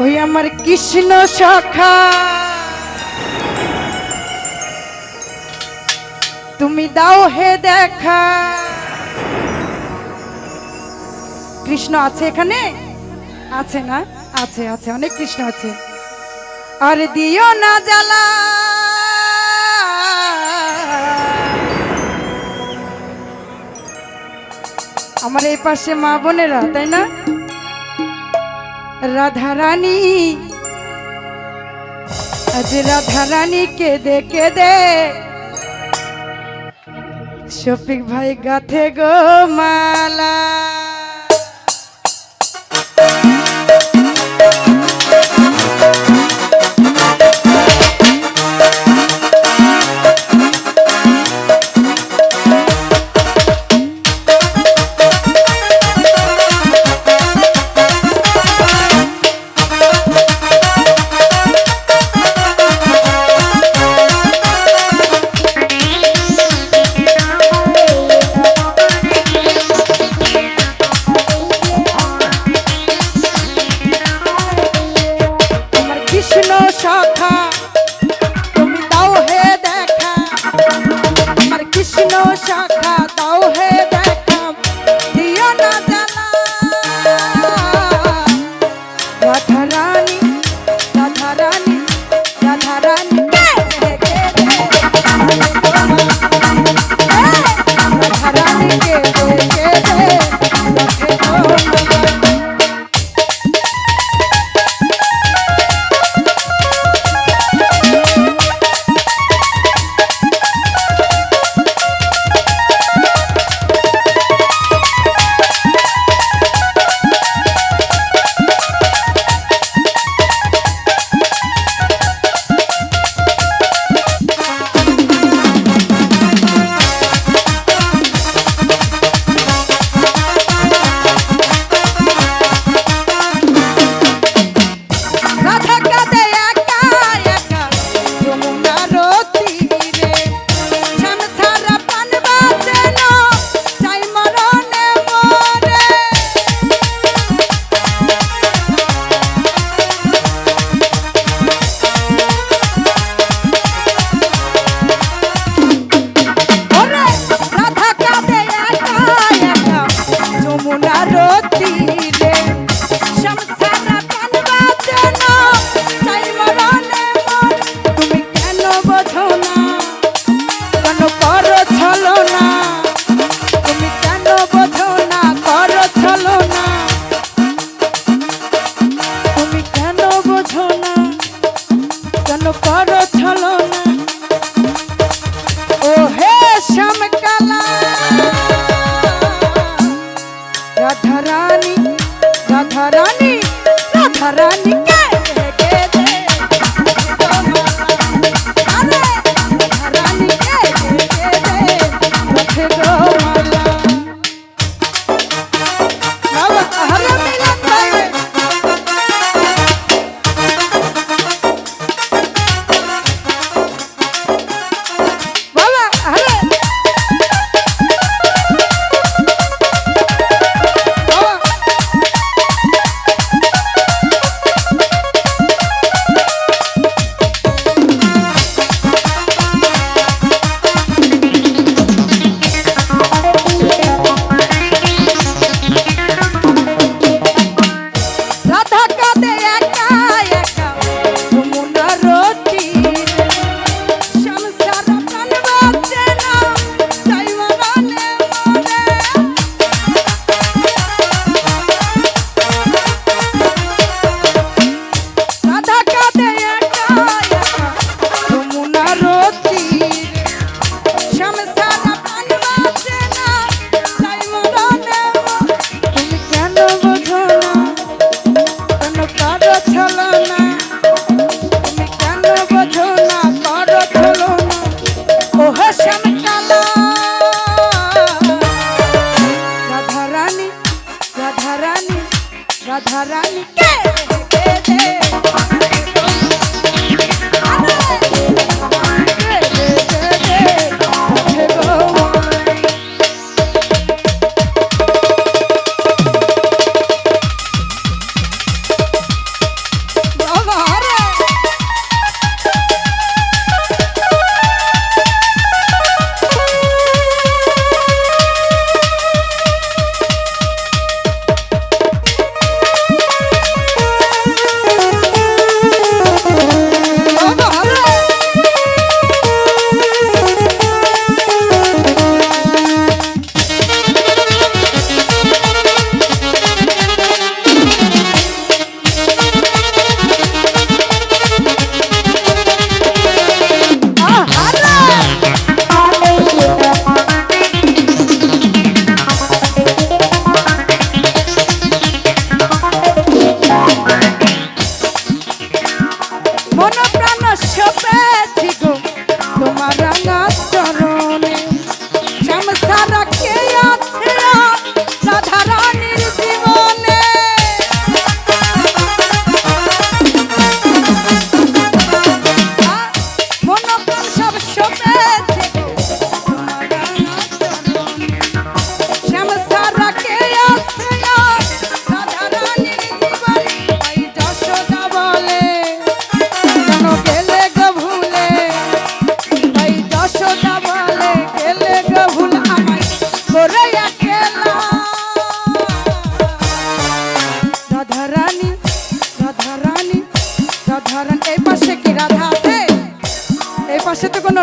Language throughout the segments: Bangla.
ওই আমার কৃষ্ণ সখা। তুমি দাও হে দেখা। কৃষ্ণ আছে এখানে? আছে না? আছে আছে, অনেক কৃষ্ণ আছে। আর দিও না জ্বালা। আমার এই পাশে মা বোনেরা, তাই না? রাধা রানী আজ রাধা রানী কে দেখে দে। শফিক ভাই গাথে গো মালা।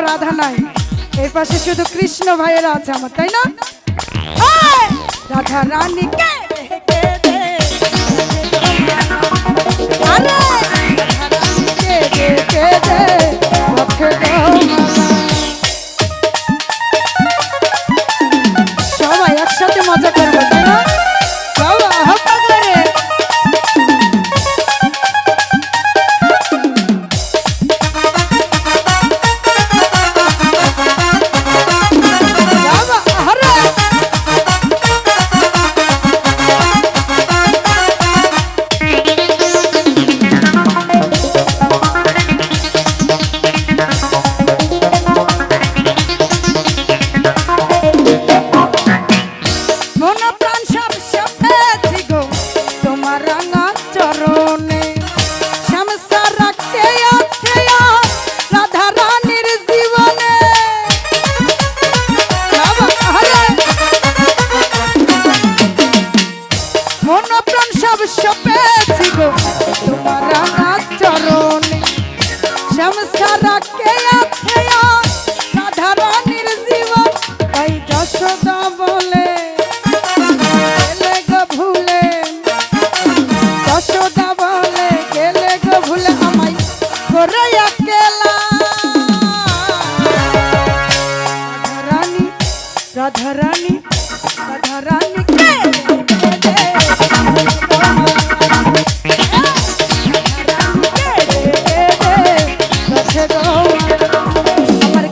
রাধা নাই এর পাশে শুধু কৃষ্ণ ভাইয়ের আছে আমার তাই না রাধা রানী কে সবাই একসাথে মজা আমার